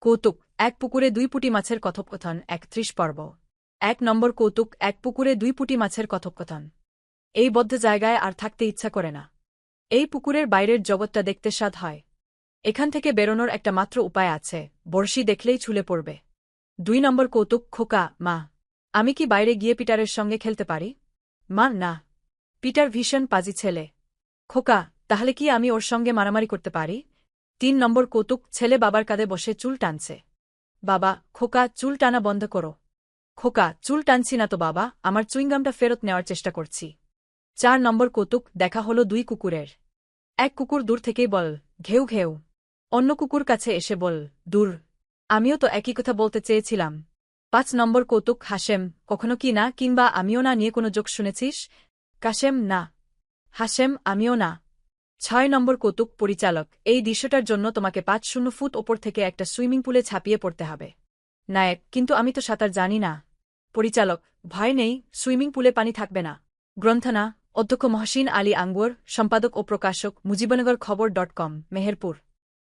কৌতুক, এক পুকুরে দুই পুটি মাছের কথোপকথন একত্রিশ পর্ব। এক নম্বর কৌতুক, এক পুকুরে দুই পুটি মাছের কথোপকথন। এই বদ্ধ জায়গায় আর থাকতে ইচ্ছা করে না। এই পুকুরের বাইরের জগৎটা দেখতে স্বাদ হয়। এখান থেকে বেরোনোর একটা মাত্র উপায় আছে বর্ষি দেখলেই ছুলে পড়বে। দুই নম্বর কৌতুক, খোকা, মা। আমি কি বাইরে গিয়ে পিটারের সঙ্গে খেলতে পারি? মা, না। পিটার ভীষণ পাজি ছেলে। খোকা, তাহলে কি আমি ওর সঙ্গে মারামারি করতে পারি? তিন নম্বর কৌতুক, ছেলে বাবার কাঁধে বসে চুল টানছে। বাবা, খোকা, চুল টানা বন্ধ করো। খোকা, চুল টানছি না তো বাবা, আমার চুইংগামটা ফেরত নেওয়ার চেষ্টা করছি। চার নম্বর কৌতুক, দেখা হলো দুই কুকুরের। এক কুকুর দূর থেকেই বল, ঘেউ ঘেউ। অন্য কুকুর কাছে এসে বল, দূর। আমিও তো একই কথা বলতে চেয়েছিলাম। পাঁচ নম্বর কৌতুক হাসেম কখনো কি না, কিংবা আমিও না নিয়ে কোনো যোগ শুনেছিস? কাশেম, না। হাসেম আমিও না। ছয় নম্বর কৌতুক পরিচালক, এই দৃশ্যটার জন্য তোমাকে পাঁচ শূন্য ফুট ওপর থেকে একটা সুইমিং পুলে ছাপিয়ে পড়তে হবে। নায়ক, কিন্তু আমি তো সাঁতার জানি না। পরিচালক, ভয় নেই, সুইমিং পুলে পানি থাকবে না। গ্রন্থনা, অধ্যক্ষ মহসিন আলী আঙ্গুর, সম্পাদক ও প্রকাশক, মুজিবনগর খবর ডট কম, মেহেরপুর।